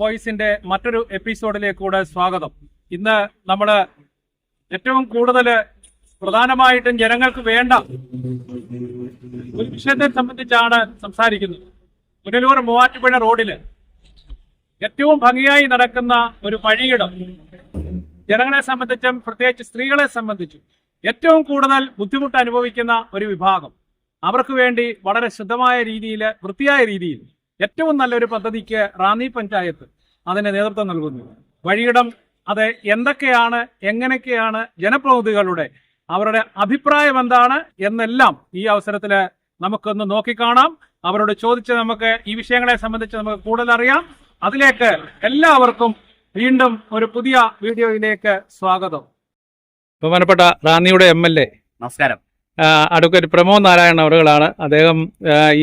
വോയിസിന്റെ മറ്റൊരു എപ്പിസോഡിലേക്ക് കൂടെ സ്വാഗതം. ഇന്ന് നമ്മൾ ഏറ്റവും കൂടുതൽ പ്രധാനമായിട്ടും ജനങ്ങൾക്ക് വേണ്ട ഒരു വിഷയത്തെ സംബന്ധിച്ചാണ് സംസാരിക്കുന്നത്. പുനലൂർ മൂവാറ്റുപുഴ റോഡിൽ ഏറ്റവും ഭംഗിയായി നടക്കുന്ന ഒരു വഴിയിടം ജനങ്ങളെ സംബന്ധിച്ചും പ്രത്യേകിച്ച് സ്ത്രീകളെ സംബന്ധിച്ചും ഏറ്റവും കൂടുതൽ ബുദ്ധിമുട്ട് അനുഭവിക്കുന്ന ഒരു വിഭാഗം. അവർക്ക് വേണ്ടി വളരെ ശുദ്ധമായ രീതിയിൽ വൃത്തിയായ രീതിയിൽ ഏറ്റവും നല്ലൊരു പദ്ധതിക്ക് റാന്നി പഞ്ചായത്ത് അതിന് നേതൃത്വം നൽകുന്നു. വഴിയിടം അത് എന്തൊക്കെയാണ് എങ്ങനെയൊക്കെയാണ് ജനപ്രതിനിധികളുടെ അവരുടെ അഭിപ്രായം എന്താണ് എന്നെല്ലാം ഈ അവസരത്തിൽ നമുക്കൊന്ന് നോക്കിക്കാണാം. അവരോട് ചോദിച്ച് നമുക്ക് ഈ വിഷയങ്ങളെ സംബന്ധിച്ച് നമുക്ക് കൂടുതൽ അറിയാം. അതിലേക്ക് എല്ലാവർക്കും വീണ്ടും ഒരു പുതിയ വീഡിയോയിലേക്ക് സ്വാഗതം. ബഹുമാനപ്പെട്ട റാന്നിയുടെ എം എൽ എ. നമസ്കാരം. അഡ്വക്കേറ്റ് പ്രമോദ് നാരായണൻ അവറുകളാണ്. അദ്ദേഹം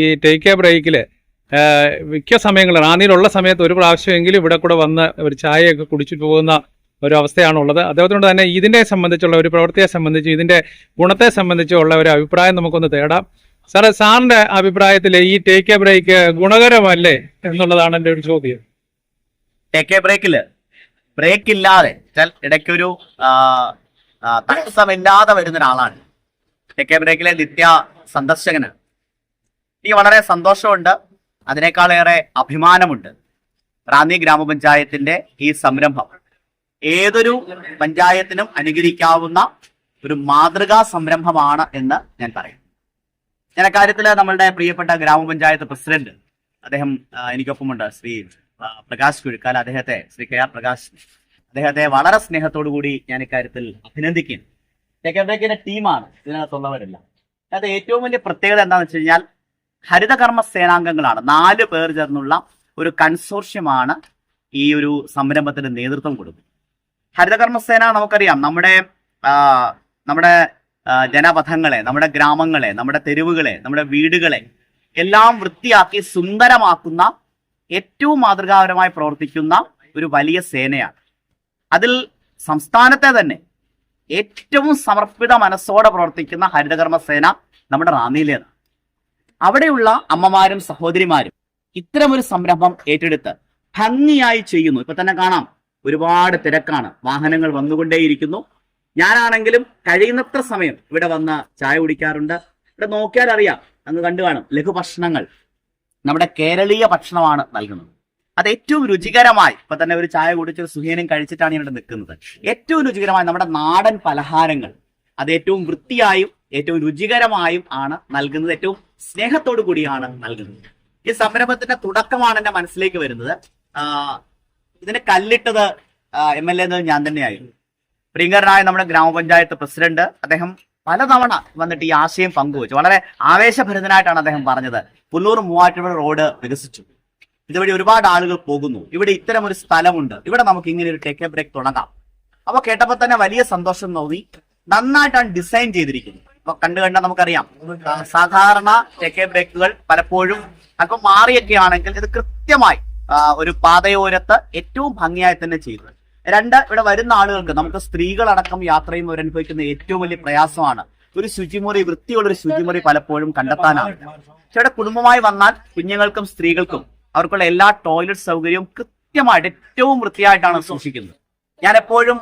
ഈ ടേക്ക് എ ബ്രേക്കിൽ മിക്ക സമയങ്ങളിൽ റാന്നിയിലുള്ള സമയത്ത് ഒരു പ്രാവശ്യമെങ്കിലും ഇവിടെ കൂടെ വന്ന് ഒരു ചായയൊക്കെ കുടിച്ചിട്ട് പോകുന്ന ഒരു അവസ്ഥയാണുള്ളത്. അതേപോലെ തന്നെ ഇതിനെ സംബന്ധിച്ചുള്ള ഒരു പ്രവൃത്തിയെ സംബന്ധിച്ച് ഇതിന്റെ ഗുണത്തെ സംബന്ധിച്ചുള്ള ഒരു അഭിപ്രായം നമുക്കൊന്ന് തേടാം. സാറെ സാറിന്റെ അഭിപ്രായത്തിൽ ഈ ടേക്ക് എ ബ്രേക്ക് ഗുണകരമല്ലേ എന്നുള്ളതാണ് എന്റെ ഒരു ചോദ്യം. ടേക്ക് എ ബ്രേക്കിൽ ബ്രേക്ക് ഇല്ലാതെ ഇടയ്ക്കൊരു തടസ്സമില്ലാതെ വരുന്ന ഒരാളാണ്. ടേക്ക് എ ബ്രേക്കിലെ നിത്യ സന്ദർശകന്. എനിക്ക് വളരെ സന്തോഷമുണ്ട്. അതിനേക്കാളേറെ അഭിമാനമുണ്ട് റാന്നി ഗ്രാമപഞ്ചായത്തിന്റെ ഈ സംരംഭം. ഏതൊരു പഞ്ചായത്തിനും അനുകരിക്കാവുന്ന ഒരു മാതൃകാ സംരംഭമാണ് എന്ന് ഞാൻ പറയും. ഞാൻ അക്കാര്യത്തിൽ നമ്മളുടെ പ്രിയപ്പെട്ട ഗ്രാമപഞ്ചായത്ത് പ്രസിഡന്റ് അദ്ദേഹം എനിക്കൊപ്പമുണ്ട് ശ്രീ പ്രകാശ് കുഴുക്കാൽ. അദ്ദേഹത്തെ ശ്രീ കെ ആർ പ്രകാശ് അദ്ദേഹത്തെ വളരെ സ്നേഹത്തോടു കൂടി ഞാൻ ഇക്കാര്യത്തിൽ അഭിനന്ദിക്കുന്നു. ടീമാണ് ഇതിനകത്തുള്ളവരെല്ലാം അതായത് ഏറ്റവും വലിയ പ്രത്യേകത എന്താണെന്ന് വെച്ച് കഴിഞ്ഞാൽ ഹരിതകർമ്മ സേനാംഗങ്ങളാണ് നാല് പേർ ചേർന്നുള്ള ഒരു കൺസോർഷ്യമാണ് ഈ ഒരു സംരംഭത്തിന് നേതൃത്വം കൊടുക്കുന്നത്. ഹരിതകർമ്മ സേന നമുക്കറിയാം നമ്മുടെ നമ്മുടെ ജനപഥങ്ങളെ നമ്മുടെ ഗ്രാമങ്ങളെ നമ്മുടെ തെരുവുകളെ നമ്മുടെ വീടുകളെ എല്ലാം വൃത്തിയാക്കി സുന്ദരമാക്കുന്ന ഏറ്റവും മാതൃകാപരമായി പ്രവർത്തിക്കുന്ന ഒരു വലിയ സേനയാണ്. അതിൽ സംസ്ഥാനത്തെ തന്നെ ഏറ്റവും സമർപ്പിത മനസ്സോടെ പ്രവർത്തിക്കുന്ന ഹരിതകർമ്മ സേന നമ്മുടെ റാന്നിയിലേതാണ്. അവിടെയുള്ള അമ്മമാരും സഹോദരിമാരും ഇത്തരമൊരു സംരംഭം ഏറ്റെടുത്ത് ഭംഗിയായി ചെയ്യുന്നു. ഇപ്പൊ തന്നെ കാണാം. ഒരുപാട് തിരക്കാണ്. വാഹനങ്ങൾ വന്നുകൊണ്ടേയിരിക്കുന്നു. ഞാനാണെങ്കിലും കഴിയുന്നത്ര സമയം ഇവിടെ വന്ന് ചായ കുടിക്കാറുണ്ട്. ഇവിടെ നോക്കിയാൽ അറിയാം. അങ്ങ് കണ്ടു കാണും. ലഘുഭക്ഷണങ്ങൾ നമ്മുടെ കേരളീയ ഭക്ഷണമാണ് നൽകുന്നത്. അത് ഏറ്റവും രുചികരമായി ഇപ്പൊ തന്നെ ഒരു ചായ കുടിച്ചൊരു സുഹേനും കഴിച്ചിട്ടാണ് ഇവിടെ നിൽക്കുന്നത്. ഏറ്റവും രുചികരമായ നമ്മുടെ നാടൻ പലഹാരങ്ങൾ അത് ഏറ്റവും വൃത്തിയായും ഏറ്റവും രുചികരമായും ആണ് നൽകുന്നത് ഏറ്റവും സ്നേഹത്തോടു കൂടിയാണ് നൽകുന്നത്. ഈ സംരംഭത്തിന്റെ തുടക്കമാണ് എന്റെ മനസ്സിലേക്ക് വരുന്നത്. ഇതിനെ കല്ലിട്ടത് എം എൽ എ എന്നത് ഞാൻ തന്നെയായിരുന്നു. പ്രിയങ്കരനായ നമ്മുടെ ഗ്രാമപഞ്ചായത്ത് പ്രസിഡന്റ്. അദ്ദേഹം പലതവണ വന്നിട്ട് ഈ ആശയം പങ്കുവച്ചു. വളരെ ആവേശഭരിതനായിട്ടാണ് അദ്ദേഹം പറഞ്ഞത്. പുല്ലൂർ മൂവാറ്റുപുഴ റോഡ് വികസിച്ചു. ഇതുവഴി ഒരുപാട് ആളുകൾ പോകുന്നു. ഇവിടെ ഇത്തരം ഒരു സ്ഥലമുണ്ട്. ഇവിടെ നമുക്ക് ഇങ്ങനെ ഒരു ടേക്ക് എ ബ്രേക്ക് തുടങ്ങാം. അപ്പൊ കേട്ടപ്പോൾ തന്നെ വലിയ സന്തോഷം തോന്നി. നന്നായിട്ടാണ് ഡിസൈൻ ചെയ്തിരിക്കുന്നത്. അപ്പൊ കണ്ടു കണ്ട നമുക്കറിയാം. സാധാരണ ടേക്ക് എ ബ്രേക്കുകൾ പലപ്പോഴും അല്പം മാറിയൊക്കെ ആണെങ്കിൽ ഇത് കൃത്യമായി ഒരു പാതയോരത്ത് ഏറ്റവും ഭംഗിയായി തന്നെ ചെയ്തു. രണ്ട് ഇവിടെ വരുന്ന ആളുകൾക്ക് നമുക്ക് സ്ത്രീകളടക്കം യാത്രയും അവരനുഭവിക്കുന്ന ഏറ്റവും വലിയ പ്രയാസമാണ്. ഒരു ശുചിമുറി വൃത്തിയുള്ള ഒരു ശുചിമുറി പലപ്പോഴും കണ്ടെത്താനാണ് ഇവിടെ കുടുംബമായി വന്നാൽ കുഞ്ഞുങ്ങൾക്കും സ്ത്രീകൾക്കും അവർക്കുള്ള എല്ലാ ടോയ്ലറ്റ് സൗകര്യവും കൃത്യമായിട്ട് ഏറ്റവും വൃത്തിയായിട്ടാണ് സൂക്ഷിക്കുന്നത്. ഞാൻ എപ്പോഴും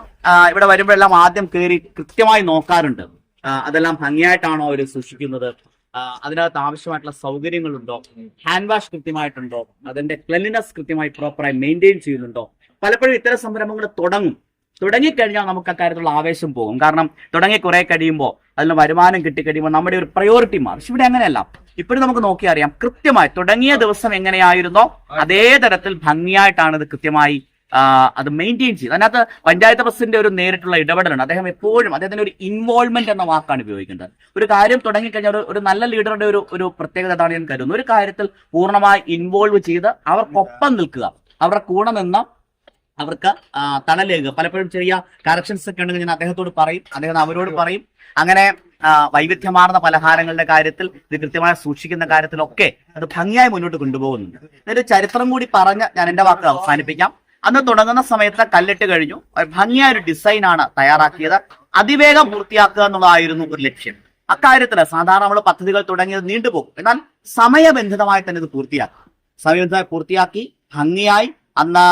ഇവിടെ വരുമ്പോഴെല്ലാം ആദ്യം കയറി കൃത്യമായി നോക്കാറുണ്ട്. അതെല്ലാം ഭംഗിയായിട്ടാണോ അവർ സൂക്ഷിക്കുന്നത്? അതിനകത്ത് ആവശ്യമായിട്ടുള്ള സൗകര്യങ്ങളുണ്ടോ? Hand wash കൃത്യമായിട്ടുണ്ടോ? അതിന്റെ ക്ലെൻലിനെസ് കൃത്യമായി പ്രോപ്പറായി മെയിന്റെയിൻ ചെയ്യുന്നുണ്ടോ? പലപ്പോഴും ഇത്തരം സംരംഭങ്ങൾ തുടങ്ങും. തുടങ്ങിക്കഴിഞ്ഞാൽ നമുക്ക് അക്കാര്യത്തിലുള്ള ആവേശം പോകും. കാരണം തുടങ്ങി കുറെ കഴിയുമ്പോൾ അതിന് വരുമാനം കിട്ടിക്കഴിയുമ്പോൾ നമ്മുടെ ഒരു പ്രയോറിറ്റി മാറും. പക്ഷെ ഇവിടെ അങ്ങനെയല്ല. ഇപ്പോഴും നമുക്ക് നോക്കി അറിയാം കൃത്യമായി തുടങ്ങിയ ദിവസം എങ്ങനെയായിരുന്നോ അതേ തരത്തിൽ ഭംഗിയായിട്ടാണ് ഇത് കൃത്യമായി അത് മെയിന്റെയിൻ ചെയ്ത് അതിനകത്ത് പഞ്ചായത്ത് പ്രസിഡന്റ് ഒരു നേരിട്ടുള്ള ഇടപെടലുണ്ട് അദ്ദേഹം എപ്പോഴും അദ്ദേഹത്തിന്റെ ഒരു ഇൻവോൾവ്മെന്റ് എന്ന വാക്കാണ് ഉപയോഗിക്കുന്നത്. ഒരു കാര്യം തുടങ്ങിക്കഴിഞ്ഞാൽ ഒരു- ഒരു നല്ല ലീഡറുടെ ഒരു ഒരു പ്രത്യേകത അതാണ് ഞാൻ കരുതുന്നത് ഒരു കാര്യത്തിൽ പൂർണമായി ഇൻവോൾവ് ചെയ്ത് അവർക്കൊപ്പം നിൽക്കുക. അവരുടെ കൂടെ നിന്ന് അവർക്ക് തണലേകുക. പലപ്പോഴും ചെറിയ കറക്ഷൻസ് ഒക്കെ ഉണ്ടെങ്കിൽ ഞാൻ അദ്ദേഹത്തോട് പറയും. അദ്ദേഹം അവരോട് പറയും. അങ്ങനെ വൈവിധ്യമാർന്ന പലഹാരങ്ങളുടെ കാര്യത്തിൽ ഇത് കൃത്യമായി സൂക്ഷിക്കുന്ന കാര്യത്തിലൊക്കെ അത് ഭംഗിയായി മുന്നോട്ട് കൊണ്ടുപോകുന്നുണ്ട്. ഇതിന്റെ ചരിത്രം കൂടി പറഞ്ഞ് ഞാൻ എന്റെ വാക്ക് അവസാനിപ്പിക്കാം. അന്ന് തുടങ്ങുന്ന സമയത്ത് കല്ലിട്ട് കഴിഞ്ഞു. ഭംഗിയായ ഒരു ഡിസൈൻ ആണ് തയ്യാറാക്കിയത്. അതിവേഗം പൂർത്തിയാക്കുക എന്നുള്ളതായിരുന്നു ഒരു ലക്ഷ്യം. അക്കാര്യത്തിൽ സാധാരണ നമ്മൾ പദ്ധതികൾ തുടങ്ങിയത് നീണ്ടുപോകും എന്നാൽ സമയബന്ധിതമായി തന്നെ ഇത് പൂർത്തിയാക്കി. സമയബന്ധിതമായി പൂർത്തിയാക്കി ഭംഗിയായി അന്ന്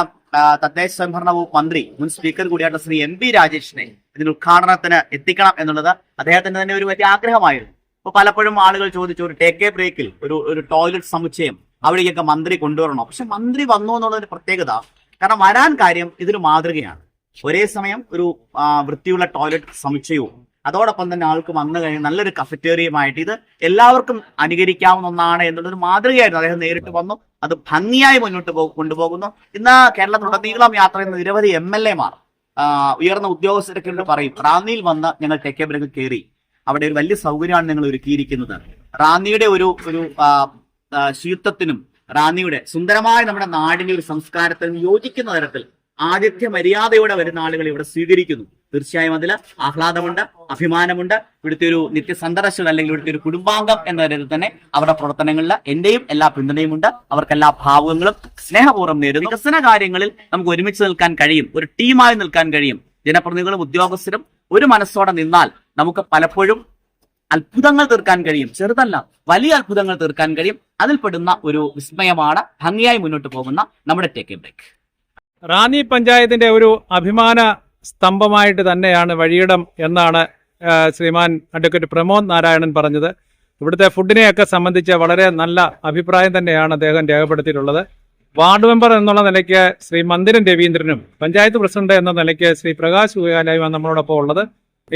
തദ്ദേശ സ്വയംഭരണ വകുപ്പ് മന്ത്രി മുൻ സ്പീക്കർ കൂടിയായിട്ട് ശ്രീ എം പി രാജേഷിനെ ഇതിന് ഉദ്ഘാടനത്തിന് എത്തിക്കണം എന്നുള്ളത് അദ്ദേഹത്തിന്റെ തന്നെ ഒരു വലിയ ആഗ്രഹമായിരുന്നു. അപ്പൊ പലപ്പോഴും ആളുകൾ ചോദിച്ചു ഒരു ടേക്ക് എ ബ്രേക്കിൽ ഒരു ഒരു ടോയ്ലറ്റ് സമുച്ചയം അവിടേക്കൊക്കെ മന്ത്രി കൊണ്ടുവരണം. പക്ഷെ മന്ത്രി വന്നു എന്നുള്ളതിന്റെ പ്രത്യേകത കാരണം വരാൻ കാര്യം ഇതൊരു മാതൃകയാണ്. ഒരേ സമയം ഒരു വൃത്തിയുള്ള ടോയ്ലറ്റ് സമുച്ചയവും. അതോടൊപ്പം തന്നെ ആൾക്ക് വന്നു കഴിഞ്ഞാൽ നല്ലൊരു കഫറ്റേറിയുമായിട്ട് ഇത് എല്ലാവർക്കും അനുകരിക്കാവുന്ന ഒന്നാണ് എന്നുള്ളൊരു മാതൃകയായിരുന്നു. അദ്ദേഹം നേരിട്ട് വന്നു അത് ഭംഗിയായി മുന്നോട്ട് കൊണ്ടുപോകുന്നു. ഇന്ന് കേരളത്തിലുടനീളം യാത്ര ചെയ്യുന്ന നിരവധി എം എൽ എമാർ ഉയർന്ന ഉദ്യോഗസ്ഥരൊക്കെ പറയും റാന്നിയിൽ വന്ന് ഞങ്ങൾ ബ്രേക്ക് കയറി അവിടെ ഒരു വലിയ സൗകര്യമാണ് നിങ്ങൾ ഒരുക്കിയിരിക്കുന്നത്. റാന്നിയുടെ ഒരു ഒരു ശുചിത്വത്തിനും റാന്നിയുടെ സുന്ദരമായ നമ്മുടെ നാടിന്റെ ഒരു സംസ്കാരത്തിൽ യോജിക്കുന്ന തരത്തിൽ ആതിഥ്യ മര്യാദയോടെ വരുന്ന ആളുകൾ ഇവിടെ സ്വീകരിക്കുന്നു. തീർച്ചയായും അതിൽ ആഹ്ലാദമുണ്ട് അഭിമാനമുണ്ട്. ഇവിടുത്തെ ഒരു നിത്യ സന്ദർശകർ അല്ലെങ്കിൽ ഇവിടുത്തെ ഒരു കുടുംബാംഗം എന്ന തരത്തിൽ തന്നെ അവരുടെ പ്രവർത്തനങ്ങളിൽ എന്റെയും എല്ലാ പിന്തുണയും ഉണ്ട് അവർക്ക് എല്ലാ ഭാവങ്ങളും സ്നേഹപൂർവം നേരുന്നു. വികസന കാര്യങ്ങളിൽ നമുക്ക് ഒരുമിച്ച് നിൽക്കാൻ കഴിയും ഒരു ടീമായി നിൽക്കാൻ കഴിയും. ജനപ്രതിനിധികളും ഉദ്യോഗസ്ഥരും ഒരു മനസ്സോടെ നിന്നാൽ നമുക്ക് പലപ്പോഴും അത്ഭുതങ്ങൾ തീർക്കാൻ കഴിയും. ചെറുതല്ല വലിയ അത്ഭുതങ്ങൾ തീർക്കാൻ കഴിയും. അതിൽപ്പെടുന്ന ഒരു വിസ്മയമാണ് ഭംഗിയായി മുന്നോട്ട് പോകുന്ന നമ്മുടെ ടേക്ക് ബ്രേക്ക് റാന്നി പഞ്ചായത്തിന്റെ ഒരു അഭിമാന സ്തംഭമായിട്ട് തന്നെയാണ് വഴിയിടം എന്നാണ് ശ്രീമാൻ അഡ്വക്കേറ്റ് പ്രമോദ് നാരായണൻ പറഞ്ഞത്. ഇവിടുത്തെ ഫുഡിനെയൊക്കെ സംബന്ധിച്ച് വളരെ നല്ല അഭിപ്രായം തന്നെയാണ് അദ്ദേഹം രേഖപ്പെടുത്തിയിട്ടുള്ളത്. വാർഡ് മെമ്പർ എന്നുള്ള നിലയ്ക്ക് ശ്രീ മന്ദിരൻ രവീന്ദ്രനും പഞ്ചായത്ത് പ്രസിഡന്റ് എന്ന നിലയ്ക്ക് ശ്രീ പ്രകാശ് ഗുഹാലയുമാണ് നമ്മളോടൊപ്പം ഉള്ളത്.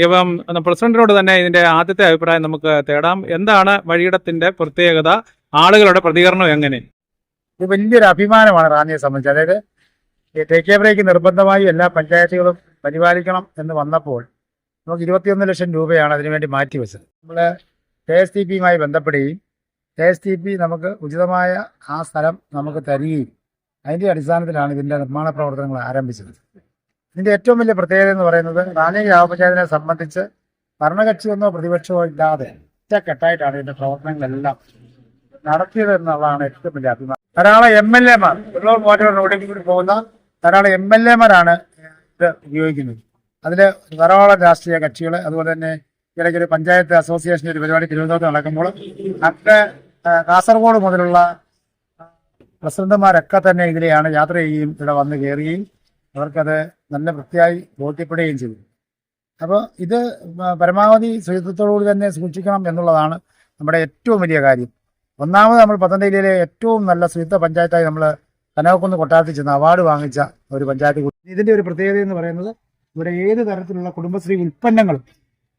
ഇപ്പം പ്രസിഡന്റിനോട് തന്നെ ഇതിന്റെ ആദ്യത്തെ അഭിപ്രായം നമുക്ക് തേടാം. എന്താണ് വഴിയിടത്തിന്റെ പ്രത്യേകത? ആളുകളുടെ പ്രതികരണം എങ്ങനെ? ഇത് വലിയൊരു അഭിമാനമാണ് റാന്നിയെ സംബന്ധിച്ച്. അതായത് ടേക്ക് ബ്രേക്ക് നിർബന്ധമായി എല്ലാ പഞ്ചായത്തുകളും പരിപാലിക്കണം എന്ന് വന്നപ്പോൾ നമുക്ക് ഇരുപത്തിയൊന്ന് ലക്ഷം രൂപയാണ് അതിനുവേണ്ടി മാറ്റിവെച്ചത്. നമ്മൾ കെ എസ് ടി പിയുമായി ബന്ധപ്പെടുകയും കെ എസ് ടി പി നമുക്ക് ഉചിതമായ ആ സ്ഥലം നമുക്ക് തരികയും അതിന്റെ അടിസ്ഥാനത്തിലാണ് ഇതിന്റെ നിർമ്മാണ പ്രവർത്തനങ്ങൾ ആരംഭിച്ചത്. ഇതിന്റെ ഏറ്റവും വലിയ പ്രത്യേകത എന്ന് പറയുന്നത് റാണി ഗ്രാമപഞ്ചായത്തിനെ സംബന്ധിച്ച് ഭരണകക്ഷിയൊന്നോ പ്രതിപക്ഷമോ ഇല്ലാതെ ഒറ്റക്കെട്ടായിട്ടാണ് ഇതിന്റെ പ്രവർത്തനങ്ങളെല്ലാം നടത്തിയത് എന്നുള്ളതാണ് ഏറ്റവും വലിയ അഭിമാനം. ധാരാളം എം എൽ എമാർ വെള്ളൂർ മോറ്റോ റോഡിൽ കൂടി പോകുന്ന ധാരാളം എം എൽ എമാരാണ് ഇത് ഉപയോഗിക്കുന്നത്. അതിൽ ധാരാളം രാഷ്ട്രീയ കക്ഷികൾ അതുപോലെ തന്നെ ഇടയ്ക്ക് ഒരു പഞ്ചായത്ത് അസോസിയേഷന്റെ ഒരു പരിപാടി തിരുവനന്തപുരത്ത് നടക്കുമ്പോൾ ആ, കാസർഗോഡ് മുതലുള്ള പ്രസിഡന്റുമാരൊക്കെ തന്നെ ഇതിലെയാണ് യാത്ര ചെയ്യുകയും ഇവിടെ വന്ന് കയറുകയും അവർക്കത് നല്ല വൃത്തിയായി ബോധ്യപ്പെടുകയും ചെയ്തു. അപ്പോൾ ഇത് പരമാവധി ശുചിത്വത്തോടുകൂടി തന്നെ സൂക്ഷിക്കണം എന്നുള്ളതാണ് നമ്മുടെ ഏറ്റവും വലിയ കാര്യം. ഒന്നാമത് നമ്മൾ പത്തനംതിട്ടയിലെ ഏറ്റവും നല്ല ശുചിത്വ പഞ്ചായത്തായി നമ്മൾ കനകക്കുന്ന് കൊട്ടാരത്തിൽ ചെന്ന് അവാർഡ് വാങ്ങിച്ച ഒരു പഞ്ചായത്ത് കൂടി. ഇതിന്റെ ഒരു പ്രത്യേകത എന്ന് പറയുന്നത് ഇവിടെ ഏത് തരത്തിലുള്ള കുടുംബശ്രീ ഉൽപ്പന്നങ്ങളും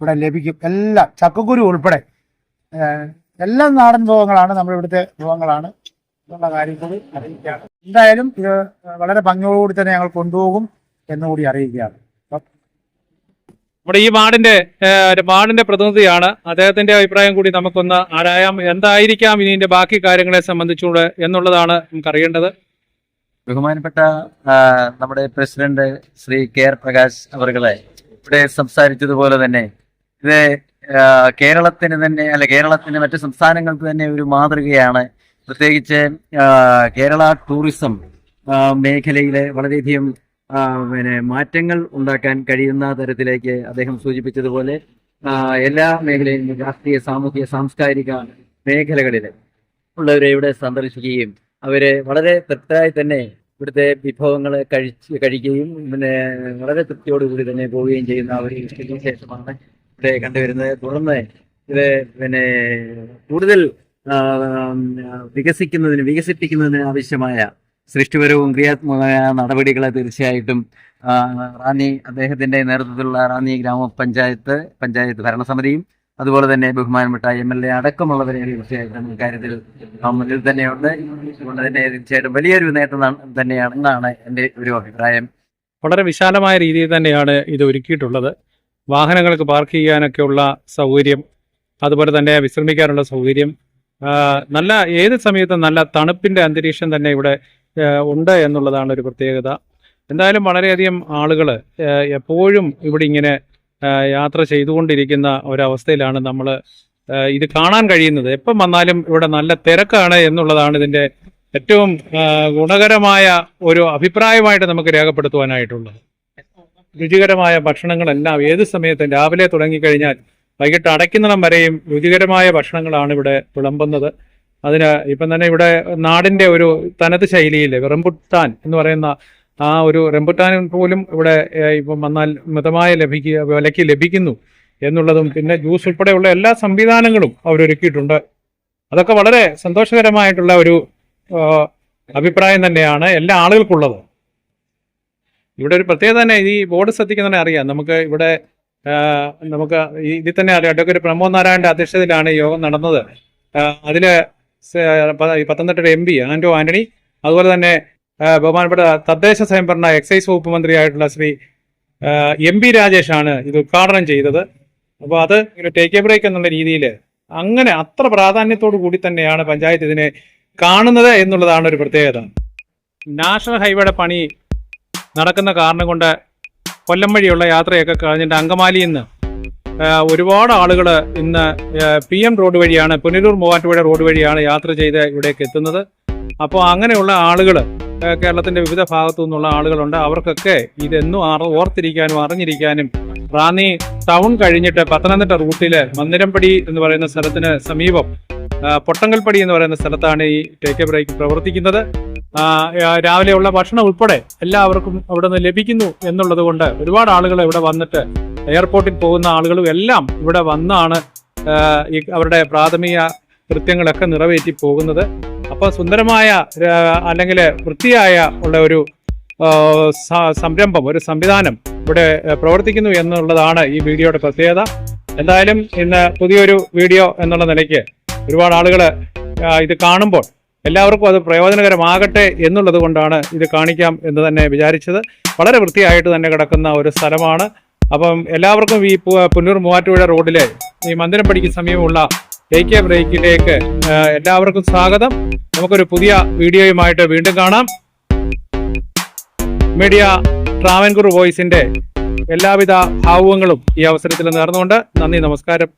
ഇവിടെ ലഭിക്കും. എല്ലാം ചക്കക്കുരു ഉൾപ്പെടെ എല്ലാം നാടൻ വിഭവങ്ങളാണ് നമ്മൾ ഇവിടുത്തെ വിഭവങ്ങളാണ് എന്നുള്ള കാര്യം കൂടി അറിയിക്കുകയാണ് എന്തായാലും ഇത് വളരെ ഭംഗിയോടുകൂടി തന്നെ ഞങ്ങൾ കൊണ്ടുപോകും എന്നുകൂടി അറിയിക്കുകയാണ്. നമ്മുടെ ഈ വാർഡിന്റെ ഒരു വാർഡിന്റെ പ്രതിനിധിയാണ്. അദ്ദേഹത്തിന്റെ അഭിപ്രായം കൂടി നമുക്കൊന്ന് ആരായാം. എന്തായിരിക്കാം ഇനിന്റെ ബാക്കി കാര്യങ്ങളെ സംബന്ധിച്ചുകൂടെ എന്നുള്ളതാണ് നമുക്ക് അറിയേണ്ടത്. ബഹുമാനപ്പെട്ട നമ്മുടെ president Shri K R Prakash അവർകളെ ഇവിടെ സംസാരിച്ചതുപോലെ തന്നെ ഇത് കേരളത്തിന് തന്നെ അല്ല കേരളത്തിന് മറ്റു സംസ്ഥാനങ്ങൾക്ക് തന്നെ ഒരു മാതൃകയാണ് പ്രത്യേകിച്ച് കേരള ടൂറിസം മേഖലയിലെ വളരെയധികം പിന്നെ മാറ്റങ്ങൾ ഉണ്ടാക്കാൻ കഴിയുന്ന തരത്തിലേക്ക് അദ്ദേഹം സൂചിപ്പിച്ചതുപോലെ എല്ലാ മേഖലയിലും രാഷ്ട്രീയ സാമൂഹിക സാംസ്കാരിക മേഖലകളിൽ ഉള്ളവരെ ഇവിടെ സന്ദർശിക്കുകയും അവരെ വളരെ തൃപ്തരായി തന്നെ ഇവിടുത്തെ വിഭവങ്ങൾ കഴിച്ച് കഴിക്കുകയും പിന്നെ വളരെ തൃപ്തിയോടുകൂടി തന്നെ പോവുകയും ചെയ്യുന്ന ഒരു ശേഷമാണ് ഇവിടെ കണ്ടുവരുന്നത്. തുടർന്ന് ഇത് പിന്നെ കൂടുതൽ വികസിക്കുന്നതിന് വികസിപ്പിക്കുന്നതിന് ആവശ്യമായ സൃഷ്ടിപരവും ക്രിയാത്മകമായ നടപടികളെ തീർച്ചയായിട്ടും റാന്നി അദ്ദേഹത്തിന്റെ നേതൃത്വത്തിലുള്ള റാന്നി ഗ്രാമപഞ്ചായത്ത് പഞ്ചായത്ത് ഭരണസമിതിയും അതുപോലെ തന്നെ ബഹുമാനപ്പെട്ട എം എൽ എ അടക്കമുള്ളവരെ തീർച്ചയായിട്ടും ഇക്കാര്യത്തിൽ മുന്നിൽ തന്നെയുണ്ട്. അതുകൊണ്ട് തന്നെ തീർച്ചയായിട്ടും വലിയൊരു നേട്ടം തന്നെയാണെന്നാണ് എന്റെ ഒരു അഭിപ്രായം. വളരെ വിശാലമായ രീതിയിൽ തന്നെയാണ് ഇത് ഒരുക്കിയിട്ടുള്ളത്. വാഹനങ്ങൾക്ക് പാർക്ക് ചെയ്യാനൊക്കെയുള്ള സൗകര്യം അതുപോലെ തന്നെ വിശ്രമിക്കാനുള്ള സൗകര്യം നല്ല ഏത് സമയത്തും നല്ല തണുപ്പിന്റെ അന്തരീക്ഷം തന്നെ ഇവിടെ ഉണ്ട് എന്നുള്ളതാണ് ഒരു പ്രത്യേകത. എന്തായാലും വളരെയധികം ആളുകൾ എപ്പോഴും ഇവിടെ ഇങ്ങനെ യാത്ര ചെയ്തുകൊണ്ടിരിക്കുന്ന ഒരവസ്ഥയിലാണ് നമ്മൾ ഇത് കാണാൻ കഴിയുന്നത്. എപ്പം വന്നാലും ഇവിടെ നല്ല തിരക്കാണ് എന്നുള്ളതാണ് ഇതിന്റെ ഏറ്റവും ഗുണകരമായ ഒരു അഭിപ്രായമായിട്ട് നമുക്ക് രേഖപ്പെടുത്തുവാനായിട്ടുള്ളത്. രുചികരമായ ഭക്ഷണങ്ങളെല്ലാം ഏത് സമയത്തും രാവിലെ തുടങ്ങിക്കഴിഞ്ഞാൽ വൈകിട്ട് അടയ്ക്കുന്നിടം വരെയും രുചികരമായ ഭക്ഷണങ്ങളാണ് ഇവിടെ വിളമ്പുന്നത്. അതിന് ഇപ്പം തന്നെ ഇവിടെ നാടിന്റെ ഒരു തനത് ശൈലിയിൽ റംബുട്ടാൻ എന്ന് പറയുന്ന ആ ഒരു റംബുട്ടാൻ പോലും ഇവിടെ ഇപ്പം വന്നാൽ മിതമായ ലഭിക്കുക വിലയ്ക്ക് ലഭിക്കുന്നു എന്നുള്ളതും പിന്നെ ജ്യൂസ് ഉൾപ്പെടെയുള്ള എല്ലാ സംവിധാനങ്ങളും അവരൊരുക്കിയിട്ടുണ്ട്. അതൊക്കെ വളരെ സന്തോഷകരമായിട്ടുള്ള ഒരു അഭിപ്രായം തന്നെയാണ് എല്ലാ ആളുകൾക്കുള്ളത്. ഇവിടെ ഒരു പ്രത്യേകത തന്നെ ഈ ബോർഡ് ശ്രദ്ധിക്കുന്ന തന്നെ അറിയാം. നമുക്ക് ഇവിടെ നമുക്ക് ഇതിൽ തന്നെ അറിയാം അഡ്വക്കേറ്റ് പ്രമോദ് നാരായണന്റെ അധ്യക്ഷതയിലാണ് യോഗം നടന്നത്. അതിൽ പത്തനംതിട്ടയുടെ എം പി ആന്റോ ആന്റണി അതുപോലെ തന്നെ ബഹുമാനപ്പെട്ട തദ്ദേശ സ്വയംഭരണ എക്സൈസ് വകുപ്പ് മന്ത്രിയായിട്ടുള്ള ശ്രീ എം പി രാജേഷാണ് ഇത് ഉദ്ഘാടനം ചെയ്തത്. അപ്പോൾ അത് ടേക്ക് എ ബ്രേക്ക് എന്നുള്ള രീതിയിൽ അങ്ങനെ അത്ര പ്രാധാന്യത്തോടു കൂടി തന്നെയാണ് പഞ്ചായത്ത് ഇതിനെ കാണുന്നത് എന്നുള്ളതാണ് ഒരു പ്രത്യേകത. നാഷണൽ ഹൈവേയുടെ പണി നടക്കുന്ന കാരണം കൊണ്ട് കൊല്ലം വഴിയുള്ള യാത്രയൊക്കെ കഴിഞ്ഞിട്ട് അങ്കമാലിയിൽ നിന്ന് ഒരുപാട് ആളുകൾ ഇന്ന് പി എം റോഡ് വഴിയാണ് പുനലൂർ മൂവാറ്റുപുഴ റോഡ് വഴിയാണ് യാത്ര ചെയ്ത് ഇവിടേക്ക് എത്തുന്നത്. അപ്പോൾ അങ്ങനെയുള്ള ആളുകൾ കേരളത്തിന്റെ വിവിധ ഭാഗത്തു നിന്നുള്ള ആളുകളുണ്ട്. അവർക്കൊക്കെ ഇതെന്നും ഓർത്തിരിക്കാനും അറിഞ്ഞിരിക്കാനും റാന്നി ടൗൺ കഴിഞ്ഞിട്ട് പത്തനംതിട്ട റൂട്ടിൽ മന്ദിരംപടി എന്ന് പറയുന്ന സ്ഥലത്തിന് സമീപം പൊട്ടങ്കൽപ്പടി എന്ന് പറയുന്ന സ്ഥലത്താണ് ഈ ടേക്ക് ബ്രേക്ക് പ്രവർത്തിക്കുന്നത്. രാവിലെയുള്ള ഭക്ഷണം ഉൾപ്പെടെ എല്ലാവർക്കും അവിടെ നിന്ന് ലഭിക്കുന്നു എന്നുള്ളത് കൊണ്ട് ഒരുപാട് ആളുകൾ ഇവിടെ വന്നിട്ട് എയർപോർട്ടിൽ പോകുന്ന ആളുകളും എല്ലാം ഇവിടെ വന്നാണ് ഈ അവരുടെ പ്രാഥമിക കൃത്യങ്ങളൊക്കെ നിറവേറ്റി പോകുന്നത്. അപ്പോൾ സുന്ദരമായ അല്ലെങ്കിൽ വൃത്തിയായ ഉള്ള ഒരു സംരംഭം ഒരു സംവിധാനം ഇവിടെ പ്രവർത്തിക്കുന്നു എന്നുള്ളതാണ് ഈ വീഡിയോയുടെ പ്രത്യേകത. എന്തായാലും ഇന്ന് പുതിയൊരു വീഡിയോ എന്നുള്ള നിലയ്ക്ക് ഒരുപാട് ആളുകൾ ഇത് കാണുമ്പോൾ എല്ലാവർക്കും അത് പ്രയോജനകരമാകട്ടെ എന്നുള്ളത് കൊണ്ടാണ് ഇത് കാണിക്കാം എന്ന് തന്നെ വിചാരിച്ചത്. വളരെ വൃത്തിയായിട്ട് തന്നെ കിടക്കുന്ന ഒരു സ്ഥലമാണ്. അപ്പം എല്ലാവർക്കും ഈ പുന്നൂർ മൂവാറ്റുപുഴ റോഡിലെ ഈ മന്ദിരപ്പടിക്ക് സമീപമുള്ള ടേക്ക് എ ബ്രേക്കിലേക്ക് എല്ലാവർക്കും സ്വാഗതം. നമുക്കൊരു പുതിയ വീഡിയോയുമായിട്ട് വീണ്ടും കാണാം. മീഡിയ ട്രാവൻകൂർ വോയിസിന്റെ എല്ലാവിധ ഭാവുകങ്ങളും ഈ അവസരത്തിൽ നേർന്നുകൊണ്ട് നന്ദി നമസ്കാരം.